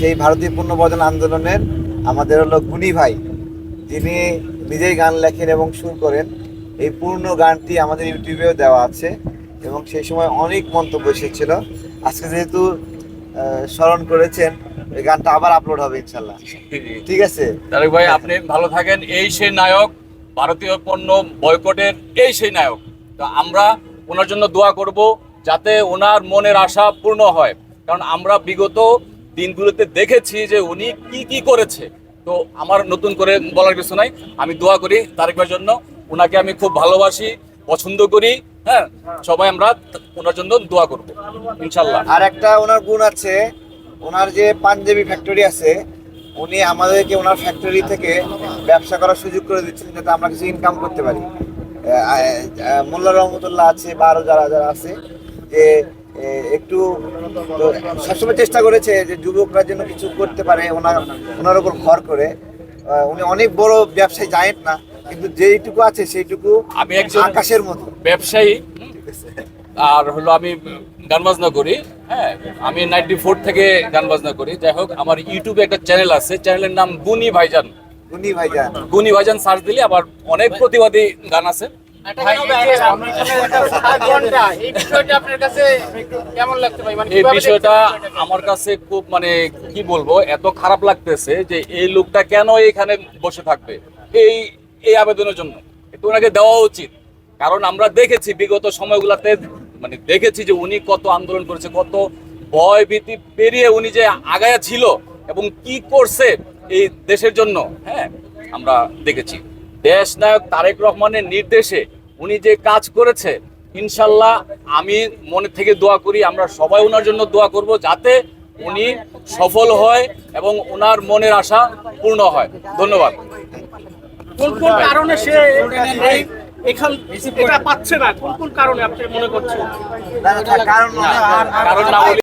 সেই ভারতীয় পুনর্বর্জন আন্দোলনের আমাদের হলো গুণী ভাই। যিনি নিজেই গান লেখেন এবং সুর করেন। এই পূর্ণ গানটি আমাদের ইউটিউবেও দেওয়া আছে এবং সেই সময় অনেক মন্তব্য এসেছিল। আজকে যেহেতু স্মরণ করেছেন, এই গানটা আবার আপলোড হবে ইনশাল্লাহ ঠিক আছে? তারেক ভাই, আপনি ভালো থাকেন। এই সেই নায়ক, ভারতীয় পণ্য বয়কটের এই সেই নায়ক। তো আমরা ওনার জন্য দোয়া করব যাতে ওনার মনের আশা পূর্ণ হয়। কারণ আমরা বিগত দিনগুলোতে দেখেছি যে উনি কি কি করেছে। তো আমার নতুন করে বলার কিছু নাই। আমি দোয়া করি তারেক জন্য। ওনাকে আমি খুব ভালোবাসি, পছন্দ করি হ্যাঁ? সবাই আমরা ওনার জন্য দোয়া করব ইনশাল্লাহ আর একটা ওনার গুণ আছে, ওনার যে পাঞ্জাবি ফ্যাক্টরি আছে, উনি আমাদেরকে ওনার ফ্যাক্টরি থেকে ব্যবসা করার সুযোগ করে দিচ্ছেন যাতে আমরা কিছু ইনকাম করতে পারি। মোল্লা রহমতুল্লাহ আছে বা আরও যারা যারা আছে, যে একটু সবসময় চেষ্টা করেছে যে যুবকরা যেন কিছু করতে পারে ওনার ওনার ওপর ভর করে। উনি অনেক বড় ব্যবসায়ী জায়েন না কিন্তু যেইটুকু আছে সেইটুকু আমি একজন আকাশের মতো। ব্যবসায়ী আর হলো আমি গান বাজনা করি হ্যাঁ আমি নাইনটি ফোর থেকে গান বাজনা করি যাই হোক আমার ইউটিউবে একটা চ্যানেল আছে চ্যানেলের নাম গুনি ভাইজান। উনি ভাইজান। গুনি ভাইজান সার্চ দিলে আবার অনেক প্রতিবাদী গান আছে। এই বিষয়টা? মানে? আমার কাছে খুব মানে কি বলব এত খারাপ লাগতেছে যে এই লোকটা কেন এখানে বসে থাকবে? এই এই আবেদনের জন্য। এটা ওনাকে দেওয়া উচিত। কারণ আমরা দেখেছি বিগত সময়গুলোতে মানে দেখেছি যে উনি কত আন্দোলন করেছে কত ভয় ভীতি পেরিয়ে উনি যে আগায়া ছিল এবং কি করছে এই দেশের জন্য হ্যাঁ আমরা দেখেছি। দেশ নায়ক তারেক রহমানের নির্দেশে উনি যে কাজ করেছে ইনশাল্লাহ আমি মনে থেকে দোয়া করি আমরা সবাই ওনার জন্য দোয়া করব যাতে উনি সফল হয় এবং ওনার মনের আশা পূর্ণ হয়। ধন্যবাদ। কোন কোন কারণে সে এখান এটা পাচ্ছে না। কোন কোন কারণে আপনি মনে করছেন? কারণ কারণ না বলি